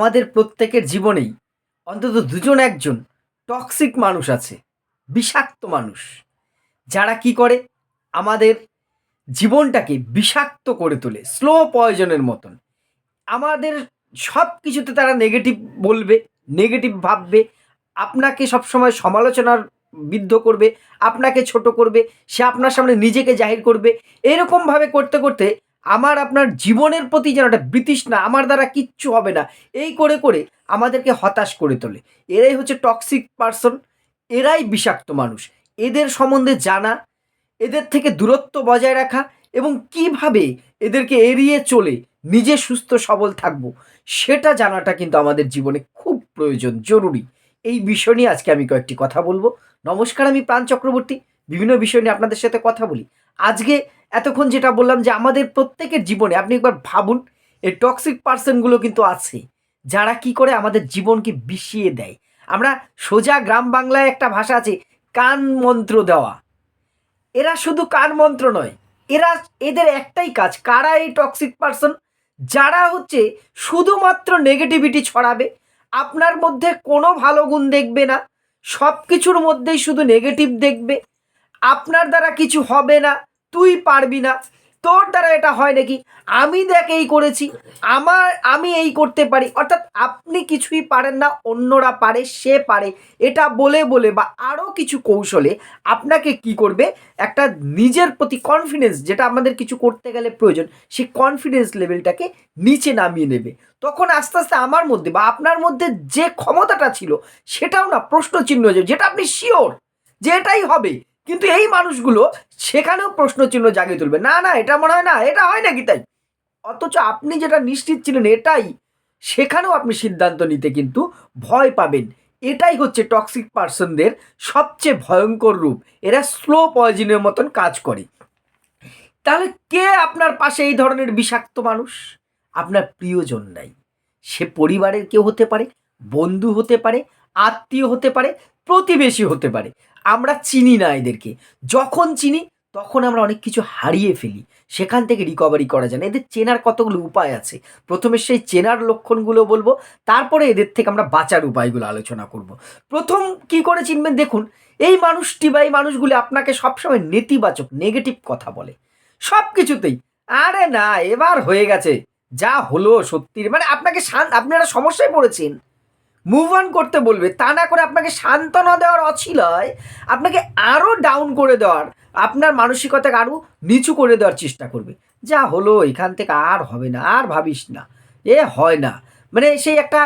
আমাদের প্রত্যেকের জীবনেই অন্তত দুজন একজন টক্সিক মানুষ আছে, বিষাক্ত মানুষ। যারা কি করে? আমাদের জীবনটাকে বিষাক্ত করে তোলে স্লো পয়জনের মতন। আমাদের সব কিছুতে তারা নেগেটিভ বলবে নেগেটিভ ভাববে, আপনাকে সবসময় সমালোচনার বিদ্ধ করবে, আপনাকে ছোট করবে, সে আপনার সামনে নিজেকে জাহির করবে। এরকমভাবে করতে করতে আমার আপনার জীবনের প্রতি যেন একটা বৃতৃষ্ণা, আমার দ্বারা কিচ্ছু হবে না। এই করে করে আমাদেরকে হতাশ করে তোলে। এরাই হচ্ছে টক্সিক পার্সন এরাই বিষাক্ত মানুষ। এদের সম্বন্ধে জানা, এদের থেকে দূরত্ব বজায় রাখা এবং কীভাবে এদেরকে এড়িয়ে চলে নিজে সুস্থ, সবল থাকব, সেটা জানাটা কিন্তু আমাদের জীবনে খুব প্রয়োজন, জরুরি। এই বিষয় নিয়ে আজকে আমি কয়েকটি কথা বলব। নমস্কার, আমি প্রাণ চক্রবর্তী। বিভিন্ন বিষয় নিয়ে আপনাদের সাথে কথা বলি। আজকে এতক্ষণ যেটা বললাম যে আমাদের প্রত্যেকের জীবনে, আপনি একবার ভাবুন, এই টক্সিক পার্সনগুলো কিন্তু আছে, যারা কি করে আমাদের জীবনকে বিষিয়ে দেয়। আমরা সোজা গ্রাম বাংলায় একটা ভাষা আছে, কান মন্ত্র দেওয়া। এরা শুধু কান মন্ত্র নয়, এরা, এদের একটাই কাজ, কারা এই টক্সিক পার্সন যারা হচ্ছে শুধুমাত্র নেগেটিভিটি ছড়াবে, আপনার মধ্যে কোনো ভালো গুণ দেখবে না সব কিছুর মধ্যেই শুধু নেগেটিভ দেখবে আপনার দ্বারা কিছু হবে না, তুই পারবি না। তোর দ্বারা এটা হয় নাকি? আমি দেখ এই করেছি, আমার, আমি এই করতে পারি। অর্থাৎ আপনি কিছুই পারেন না, অন্যরা পারে, সে পারে। এটা বলে বলে বা আরও কিছু কৌশলে আপনাকে কি করবে? একটা নিজের প্রতি কনফিডেন্স যেটা আমাদের কিছু করতে গেলে প্রয়োজন, সেই কনফিডেন্স লেভেলটাকে নিচে নামিয়ে নেবে। তখন আস্তে আস্তে আমার মধ্যে বা আপনার মধ্যে যে ক্ষমতাটা ছিল, সেটাও না প্রশ্ন চিহ্ন যেটা আপনি শিওর যে এটাই হবে। কিন্তু এই মানুষগুলো সেখানেও প্রশ্ন চিহ্ন জাগিয়ে তুলবে। না না, এটা মনে হয় না, এটা হয় নাকি তাই? অথচ আপনি যেটা নিশ্চিত ছিলেন এটাই, সেখানেও আপনি সিদ্ধান্ত নিতে কিন্তু ভয় পাবেন। এটাই হচ্ছে টক্সিক পার্সনদের সবচেয়ে ভয়ঙ্কর রূপ। এরা স্লো পয়জনের মতন কাজ করে। তাহলে কে আপনার পাশে এই ধরনের বিষাক্ত মানুষ? আপনার প্রিয়জন নাই। সে পরিবারের কেউ হতে পারে, বন্ধু হতে পারে আত্মীয় হতে পারে, প্রতিবেশী হতে পারে। আমরা চিনি না এদেরকে। যখন চিনি, তখন আমরা অনেক কিছু হারিয়ে ফেলি। সেখান থেকে রিকভারি করা যায় না। এদের চেনার কতগুলো উপায় আছে? প্রথমে সেই চেনার লক্ষণগুলো বলব, তারপরে এদের থেকে আমরা বাঁচার উপায়গুলো আলোচনা করব। প্রথম কি করে চিনবেন? দেখুন, এই মানুষটি বা এই মানুষগুলি আপনাকে সবসময় নেতিবাচক নেগেটিভ কথা বলে। সব কিছুতেই আরে না, এবার হয়ে গেছে। যা হলো সত্যি মানে আপনাকে শান- আপনি একটা সমস্যায় পড়েছেন। মুভ অন করতে বলবে, তা না করে আপনাকে সান্ত্বনা দেওয়ার অছিলায় আপনাকে আরও ডাউন করে দেওয়ার, আপনার মানসিকতাকে আরও নিচু করে দেওয়ার চেষ্টা করবে। যা হলো এখান থেকে আর হবে না, আর ভাবিস না, এ হয় না। মানে সেই একটা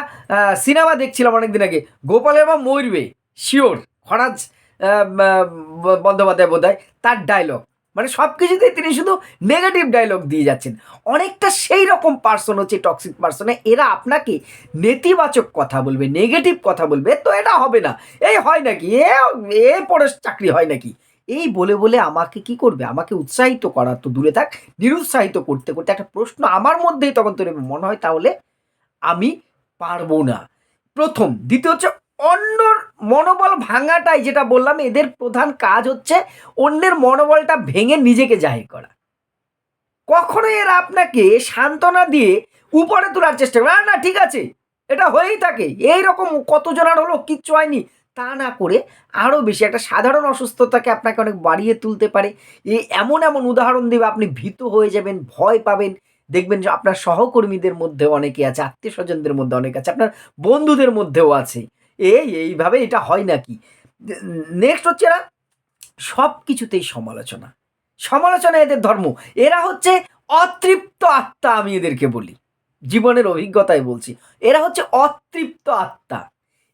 সিনেমা দেখছিলাম অনেকদিন আগে, গোপাল এবং ময়ূরবে শিওর খরাজ বন্দ্যোপাধ্যায় বোধ হয় তার ডায়লগ মানে সব কিছুতেই তিনি শুধু নেগেটিভ ডায়লগ দিয়ে যাচ্ছেন। অনেকটা সেই রকম পার্সন হচ্ছে টক্সিক পার্সনে এরা আপনাকে নেতিবাচক কথা বলবে নেগেটিভ কথা বলবে, তো এটা হবে না। এই হয় নাকি? এ এ পরে চাকরি হয় নাকি? এই বলে বলে আমাকে কি করবে? আমাকে উৎসাহিত করা তো দূরে থাক। নিরুৎসাহিত করতে করতে একটা প্রশ্ন আমার মধ্যেই তখন তৈরি মনে হয় তাহলে আমি পারব না। প্রথম। দ্বিতীয় হচ্ছে অন্যর মনোবল ভাঙাটাই যেটা বললাম, এদের প্রধান কাজ হচ্ছে অন্যের মনোবলটা ভেঙে নিজেকে জাহির করা। কখনো এরা আপনাকে সান্ত্বনা দিয়ে উপরে তোলার চেষ্টা করে না, ঠিক আছে, এটা হয়েই থাকে এই রকম কতজনের হলো, কিচ্ছু হয়নি। তা না করে আরও বেশি একটা সাধারণ অসুস্থতাকে আপনাকে অনেক বাড়িয়ে তুলতে পারে। এই এমন এমন উদাহরণ দেবে আপনি ভীত হয়ে যাবেন, ভয় পাবেন। দেখবেন যে আপনার সহকর্মীদের মধ্যে অনেকে আছে, আত্মীয় স্বজনদের মধ্যে অনেকে আছে, আপনার বন্ধুদের মধ্যেও আছে। এই এইভাবে এটা হয় নাকি? নেক্সট হচ্ছে এরা সব কিছুতেই সমালোচনা। সমালোচনা এদের ধর্ম। এরা হচ্ছে অতৃপ্ত আত্মা আমি এদেরকে বলি। জীবনের অভিজ্ঞতায় বলছি। এরা হচ্ছে অতৃপ্ত আত্মা।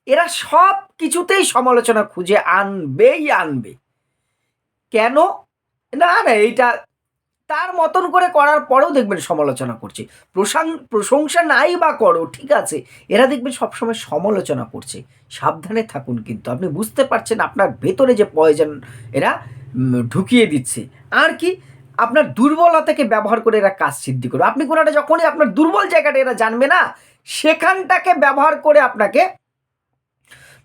এরা সব কিছুতেই সমালোচনা খুঁজে আনবেই আনবে। কেন? না না, এইটা তার মতন করে করার পরেও দেখবেন সমালোচনা করছে। প্রশাং প্রশংসা নাই বা করো, ঠিক আছে। এরা দেখবেন সবসময় সমালোচনা করছে। সাবধানে থাকুন কিন্তু। আপনি বুঝতে পারছেন আপনার ভেতরে যে পয়জন এরা ঢুকিয়ে দিচ্ছে। আর কি, আপনার দুর্বলতাকে ব্যবহার করে এরা কাজ সিদ্ধি করবে। আপনি কোনো একটা যখনই আপনার দুর্বল জায়গাটা এরা জানবে না, সেখানটাকে ব্যবহার করে আপনাকে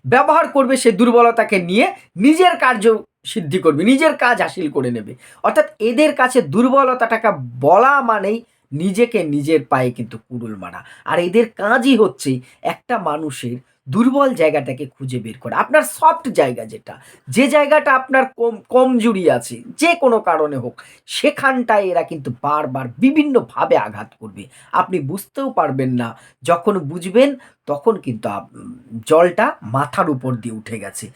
ব্যবহার করবে সেই দুর্বলতাকে নিয়ে নিজের কার্য সিদ্ধি করবে, নিজের কাজ হাসিল করে নেবে। অর্থাৎ এদের কাছে দুর্বলতাটাকে বলা মানেই নিজেকে নিজের পায়ে কিন্তু কুড়ুল মারা। আর এদের কাজই হচ্ছে একটা মানুষের দুর্বল জায়গাটাকে খুঁজে বের করা। আপনার সফট জায়গা যেটা, যে জায়গাটা আপনার কম, কমজুরি আছে, যে কোনো কারণে হোক, সেখানটায় এরা কিন্তু বারবার বিভিন্নভাবে আঘাত করবে। আপনি বুঝতেও পারবেন না, যখন বুঝবেন তখন কিন্তু জলটা মাথার উপর দিয়ে উঠে গেছে।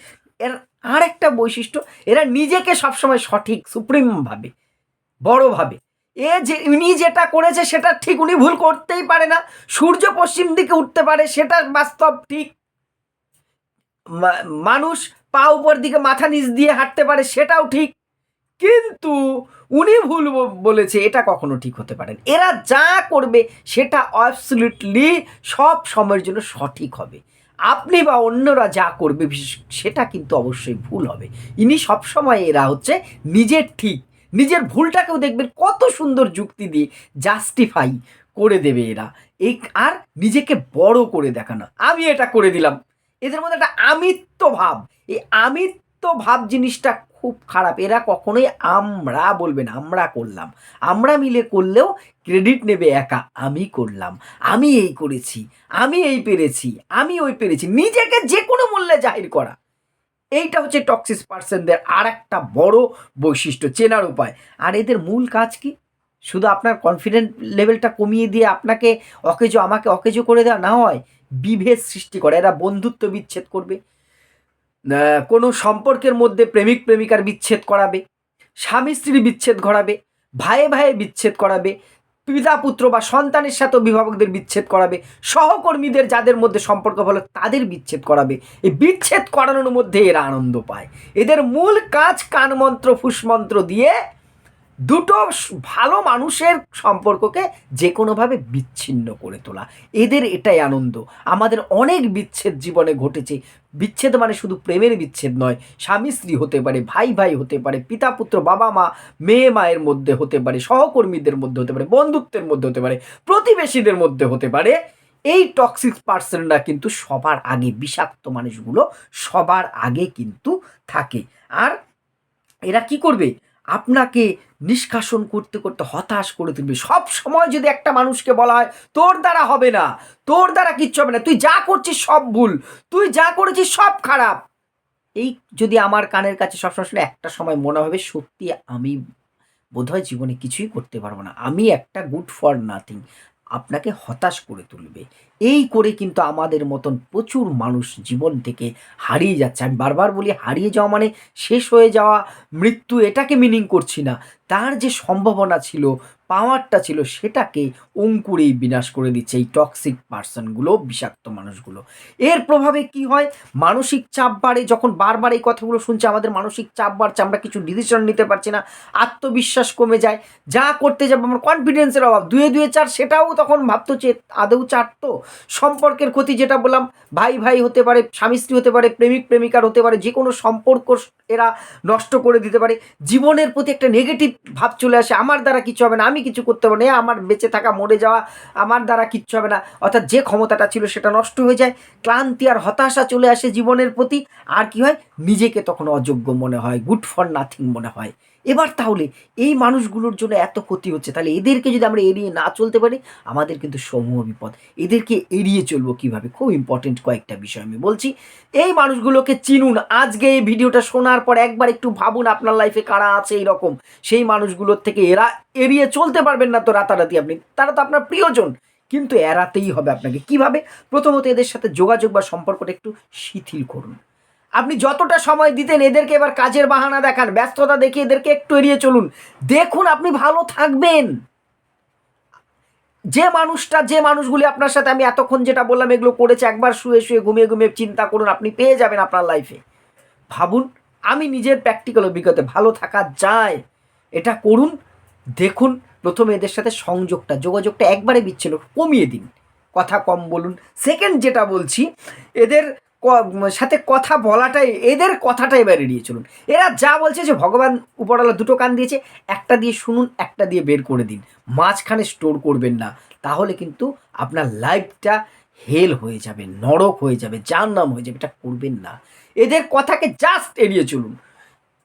এর আর একটা বৈশিষ্ট্য, এরা নিজেকে সবসময় সঠিক, সুপ্রিম ভাবে, বড় ভাবে। এ যে উনি যেটা করেছে সেটা ঠিক উনি ভুল করতেই পারে না, সূর্য পশ্চিম দিকে উঠতে পারে, সেটা বাস্তব ঠিক। মানুষ পা উপর দিকে মাথা নিচ দিয়ে হাঁটতে পারে, সেটাও ঠিক। কিন্তু উনি ভুল বলেছে, এটা কখনো ঠিক হতে পারে এরা যা করবে, সেটা অ্যাবসলিউটলি সব সময়ের জন্য সঠিক হবে। আপনি বা অন্যরা যা করবে সেটা কিন্তু অবশ্যই ভুল হবে। ইনি সবসময় এরা হচ্ছে নিজের ঠিক, নিজের ভুলটাকেও দেখবেন কত সুন্দর যুক্তি দিয়ে জাস্টিফাই করে দেবে এরা। এই আর নিজেকে বড় করে দেখানো। আমি এটা করে দিলাম। এদের মধ্যে একটা আমিত্ব ভাব। এই আমিত্ব ভাব জিনিসটা খুব খারাপ। এরা কখনোই আমরা বলবেন আমরা করলাম। আমরা মিলে করলেও ক্রেডিট নেবে একা, আমি করলাম। আমি এই করেছি, আমি এই পেরেছি, আমি ওই পেরেছি। নিজেকে যে কোনো মূল্যে জাহির করা। এইটা হচ্ছে টক্সিস পার্সনদের আর একটা বড় বৈশিষ্ট্য, চেনার উপায়। আর এদের মূল কাজ কি? শুধু আপনার কনফিডেন্ট লেভেলটা কমিয়ে দিয়ে আপনাকে অকেজো, আমাকে অকেজো করে দেওয়া না হয়, বিভেদ সৃষ্টি করে। এরা বন্ধুত্ব বিচ্ছেদ করবে। কোনো সম্পর্কের মধ্যে প্রেমিক প্রেমিকার বিচ্ছেদ করাবে, স্বামী স্ত্রীর বিচ্ছেদ ঘটাবে, ভাইয়ে ভাইয়ে বিচ্ছেদ করাবে, পিতা পুত্র বা সন্তানের সাথে অভিভাবকদের বিচ্ছেদ করাবে, সহকর্মীদের যাদের মধ্যে সম্পর্ক ভালো তাদের বিচ্ছেদ করাবে। এই বিচ্ছেদ করানোর মধ্যে এরা আনন্দ পায়। এদের মূল কাজ কানমন্ত্র, ফুসমন্ত্র দিয়ে দুটো ভালো মানুষের সম্পর্ককে যে কোনোভাবে বিচ্ছিন্ন করে তোলা। এদের এটাই আনন্দ। আমাদের অনেক বিচ্ছেদ জীবনে ঘটেছে। বিচ্ছেদ মানে শুধু প্রেমের বিচ্ছেদ নয়, স্বামী স্ত্রী হতে পারে, ভাই ভাই হতে পারে, পিতা পুত্র, বাবা মা, মেয়ে মায়ের মধ্যে হতে পারে, সহকর্মীদের মধ্যে হতে পারে, বন্ধুত্বের মধ্যে হতে পারে, প্রতিবেশীদের মধ্যে হতে পারে। এই টক্সিক পার্সনরা কিন্তু সবার আগে বিষাক্ত মানুষগুলো সবার আগে কিন্তু থাকে। আর এরা কি করবে? আপনাকে নিষ্কাশন করতে করতে হতাশ করে তুলবে। সব সময় যদি একটা মানুষকে বলা হয়, তোর দ্বারা হবে না, তোর দ্বারা কিচ্ছু হবে না, তুই যা করছিস সব ভুল, তুই যা করেছিস সব খারাপ। এই যদি আমার কানের কাছে সবসময় শুনে একটা সময় মনে হবে, সত্যি আমি বোধহয় জীবনে কিছুই করতে পারব না। আমি একটা গুড ফর নাথিং আপনাকে হতাশ করে তুলবে। এই করে কিন্তু আমাদের মতন প্রচুর মানুষ জীবন থেকে হারিয়ে যাচ্ছে। আমি বারবার বলি, হারিয়ে যাওয়া মানে শেষ হয়ে যাওয়া, মৃত্যু এটাকে মিনিং করছি না। তার যে সম্ভাবনা ছিল পাওয়ারটা ছিল সেটাকে অঙ্কুরেই বিনাশ করে দিচ্ছে এই টক্সিক পার্সনগুলো বিষাক্ত মানুষগুলো। এর প্রভাবে কি হয়? মানসিক চাপ বাড়ে, যখন বারবার এই কথাগুলো শুনছে, আমাদের মানসিক চাপ বাড়ছে, আমরা কিছু ডিসিশন নিতে পারছি না, আত্মবিশ্বাস কমে যায়, যা করতে যাব আমার কনফিডেন্সের অভাব। দুয়ে দুয়ে চার, সেটাও তখন ভাবতো যে আদৌ চার তো? সম্পর্কের ক্ষতি যেটা বললাম, ভাই ভাই হতে পারে, স্বামী স্ত্রী হতে পারে, প্রেমিক প্রেমিকার হতে পারে, যে কোনো সম্পর্ক এরা নষ্ট করে দিতে পারে। জীবনের প্রতি একটা নেগেটিভ ভাব চলে আসে, আমার দ্বারা কিছু হবে না, আমি কিছু করতে পারব না। আমার বেঁচে থাকা, মরে যাওয়া আমার দ্বারা কিচ্ছু হবে না। অর্থাৎ যে ক্ষমতাটা ছিল সেটা নষ্ট হয়ে যায়, ক্লান্তি আর হতাশা চলে আসে জীবনের প্রতি। আর কি হয়? নিজেকে তখন অযোগ্য মনে হয় গুড ফর নাথিং মনে হয়। এবার তাহলে এই মানুষগুলোর জন্য এত ক্ষতি হচ্ছে। তাহলে এদেরকে যদি আমরা এড়িয়ে না চলতে পারি, আমাদের কিন্তু সমূহ বিপদ। এদেরকে এড়িয়ে চলবো কীভাবে? খুব ইম্পর্টেন্ট কয়েকটা বিষয় আমি বলছি। এই মানুষগুলোকে চিনুন। আজকে এই ভিডিওটা শোনার পর একবার একটু ভাবুন আপনার লাইফে কারা আছে এই রকম সেই মানুষগুলোর থেকে এরা এড়িয়ে চলতে পারবেন না তো রাতারাতি আপনি। তারা তো আপনার প্রিয়জন। কিন্তু এড়াতেই হবে আপনাকে। কীভাবে? প্রথমত এদের সাথে যোগাযোগ বা সম্পর্কটা একটু শিথিল করুন। আপনি যতটা সময় দিতেন এদেরকে এবার কাজের বাহানা দেখান, ব্যস্ততা দেখিয়ে এদেরকে একটু এড়িয়ে চলুন। দেখুন আপনি ভালো থাকবেন। যে মানুষটা, যে মানুষগুলি আপনার সাথে, আমি এতক্ষণ যেটা বললাম, এগুলো করেছে, একবার শুয়ে শুয়ে ঘুমিয়ে ঘুমিয়ে চিন্তা করুন, আপনি পেয়ে যাবেন আপনার লাইফে ভাবুন, আমি নিজের প্র্যাকটিক্যাল অভিজ্ঞতা ভালো থাকা যায়। এটা করুন, দেখুন, প্রথমে এদের সাথে সংযোগটা, যোগাযোগটা একবারে বিচ্ছিন্ন, কমিয়ে দিন। কথা কম বলুন। সেকেন্ড যেটা বলছি, এদের সাথে কথা বলাটাই, এদের কথাটাই এবার এড়িয়ে চলুন। এরা যা বলছে যে ভগবান উপরওয়ালা দুটো কান দিয়েছে, একটা দিয়ে শুনুন, একটা দিয়ে বের করে দিন। মাঝখানে স্টোর করবেন না। তাহলে কিন্তু আপনার লাইফটা হেল হয়ে যাবে, নরক হয়ে যাবে যার নাম হয়ে যাবে, এটা করবেন না। এদের কথাকে জাস্ট এড়িয়ে চলুন।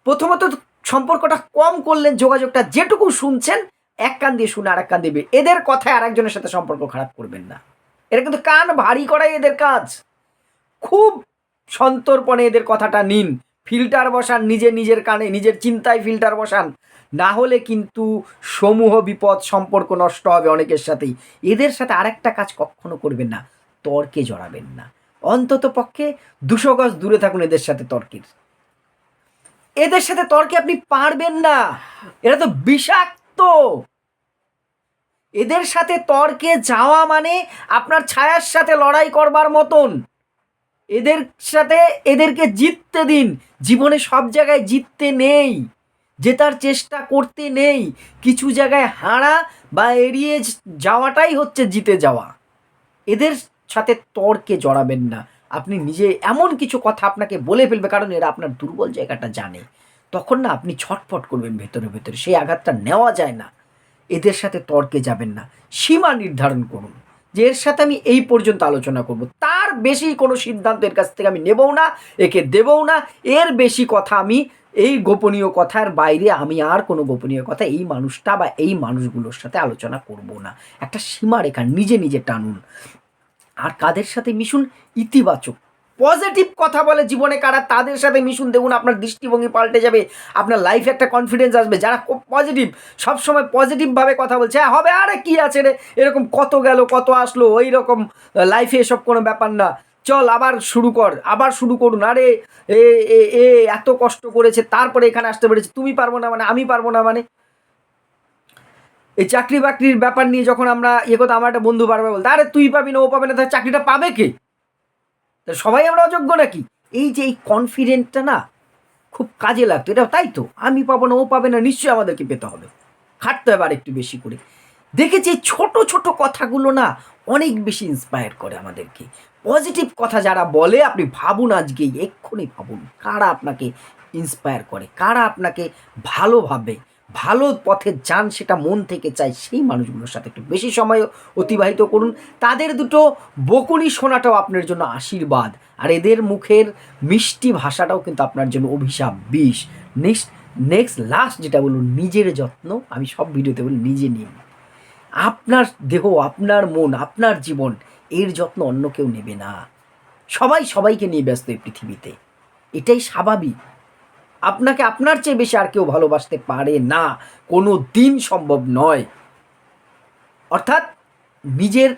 প্রথমত সম্পর্কটা কম করলেন, যোগাযোগটা যেটুকু শুনছেন, এক কান দিয়ে শুনে আর এক কান দিয়ে এদের কথায় আরেকজনের সাথে সম্পর্ক খারাপ করবেন না। এটা কিন্তু কান ভারী করাই এদের কাজ। খুব সন্তর্পণে এদের কথাটা নিন। ফিল্টার বসান, নিজে নিজের কানে, নিজের চিন্তায় ফিল্টার বসান। না হলে কিন্তু সমূহ বিপদ, সম্পর্ক নষ্ট হবে অনেকের সাথেই। এদের সাথে আরেকটা কাজ কখনো করবেন না, তর্কে জড়াবেন না। অন্তত পক্ষে দুশো গজ দূরে থাকুন এদের সাথে তর্কের। এদের সাথে তর্কে আপনি পারবেন না। এরা তো বিষাক্ত। এদের সাথে তর্কে যাওয়া মানে আপনার ছায়ার সাথে লড়াই করবার মতন। এদের সাথে এদেরকে জিততে দিন। জীবনে সব জায়গায় জিততে নেই। জেতার চেষ্টা করতে নেই। কিছু জায়গায় হারা বা এড়িয়ে যাওয়াটাই হচ্ছে জিতে যাওয়া। এদের সাথে তর্কে জড়াবেন না। আপনি নিজে এমন কিছু কথা আপনাকে বলে ফেলবে কারণ এরা আপনার দুর্বল জায়গাটা জানে। তখন না আপনি ছটফট করবেন ভেতরে ভেতরে। সেই আঘাতটা নেওয়া যায় না। এদের সাথে তর্কে যাবেন না। সীমা নির্ধারণ করুন। যে এর সাথে আমি এই পর্যন্ত আলোচনা করব। তার বেশি কোনো সিদ্ধান্ত এর কাছ থেকে আমি নেবও না, একে দেবও না। এর বেশি কথা আমি এই গোপনীয় কথার বাইরে আমি আর কোনো গোপনীয় কথা এই মানুষটা বা এই মানুষগুলোর সাথে আলোচনা করব না। একটা সীমারেখা নিজে নিজে টানুন। আর কাদের সাথে মিশুন ইতিবাচক পজিটিভ কথা বলে জীবনে কারা তাদের সাথে মিশুন, দেখুন আপনার দৃষ্টিভঙ্গি পাল্টে যাবে, আপনার লাইফে একটা কনফিডেন্স আসবে। যারা পজিটিভ সবসময় পজিটিভভাবে কথা বলছে হ্যাঁ হবে, আরে কি আছে রে? এরকম কত গেল, কত আসলো ওই রকম লাইফে এসব কোনো ব্যাপার না। চল, আবার শুরু কর, আবার শুরু করুন। আরে, এ এ এ, এত কষ্ট করেছে, তারপরে এখানে আসতে পেরেছে। তুমি পারব না মানে আমি পারব না মানে। এই চাকরি বাকরির ব্যাপার নিয়ে যখন আমরা ইয়ে কথা আমার একটা বন্ধু বারবার বলতো, আরে, তুই পাবি না, ও পাবে না, তাহলে চাকরিটা পাবে কে? তা সবাই আমরা অযোগ্য নাকি? এই যে এই কনফিডেন্টটা না খুব কাজে লাগতো। এটা তাই তো? আমি পাবো না, ও পাবে না, নিশ্চয়ই আমাদেরকে পেতে হবে। খাটতে হবে আর একটু বেশি করে। দেখেছি এই ছোট ছোট কথাগুলো না অনেক বেশি ইন্সপায়ার করে আমাদেরকে। পজিটিভ কথা যারা বলে, আপনি ভাবুন আজকেই এক্ষুনি ভাবুন কারা আপনাকে ইন্সপায়ার করে, কারা আপনাকে ভালো ভাবে ভালো পথে যান সেটা মন থেকে চাই সেই মানুষগুলোর সাথে একটু বেশি সময় অতিবাহিত করুন। তাদের দুটো বকুনি শোনাটাও আপনার জন্য আশীর্বাদ। আর এদের মুখের মিষ্টি ভাষাটাও কিন্তু আপনার জন্য অভিশাপ বিষ। নেক্সট নেক্সট লাস্ট যেটা বলুন নিজের যত্ন। আমি সব ভিডিওতে বলি নিজে নিন। আপনার দেহ, আপনার মন, আপনার জীবন, এর যত্ন অন্য কেউ নেবে না। সবাই সবাইকে নিয়ে ব্যস্ত এই পৃথিবীতে। এটাই স্বাভাবিক। আপনাকে আপনার চেয়ে বেশি আর কেউ ভালোবাসতে পারে না। কোনো দিন সম্ভব নয়। অর্থাৎ নিজের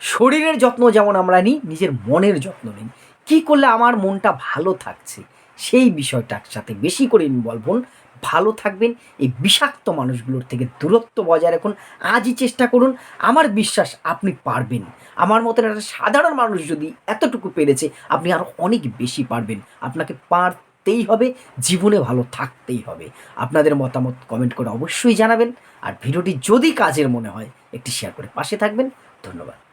শরীরের যত্ন যেমন আমরা নিই, নিজের মনের যত্ন নিই। কী করলে আমার মনটা ভালো থাকছে? সেই বিষয়টার সাথে বেশি করে ইনভলভ হন। ভালো থাকবেন। এই বিষাক্ত মানুষগুলোর থেকে দূরত্ব বজায় রাখুন। আজই চেষ্টা করুন। আমার বিশ্বাস আপনি পারবেন। আমার মতন একটা সাধারণ মানুষ যদি এতটুকু পেরেছে, আপনি আরও অনেক বেশি পারবেন। আপনাকে পারতেই হবে, জীবনে ভালো থাকতেই হবে। আপনাদের মতামত কমেন্ট করে অবশ্যই জানাবেন। আর ভিডিওটি যদি কাজের মনে হয়, একটি শেয়ার করে পাশে থাকবেন। ধন্যবাদ।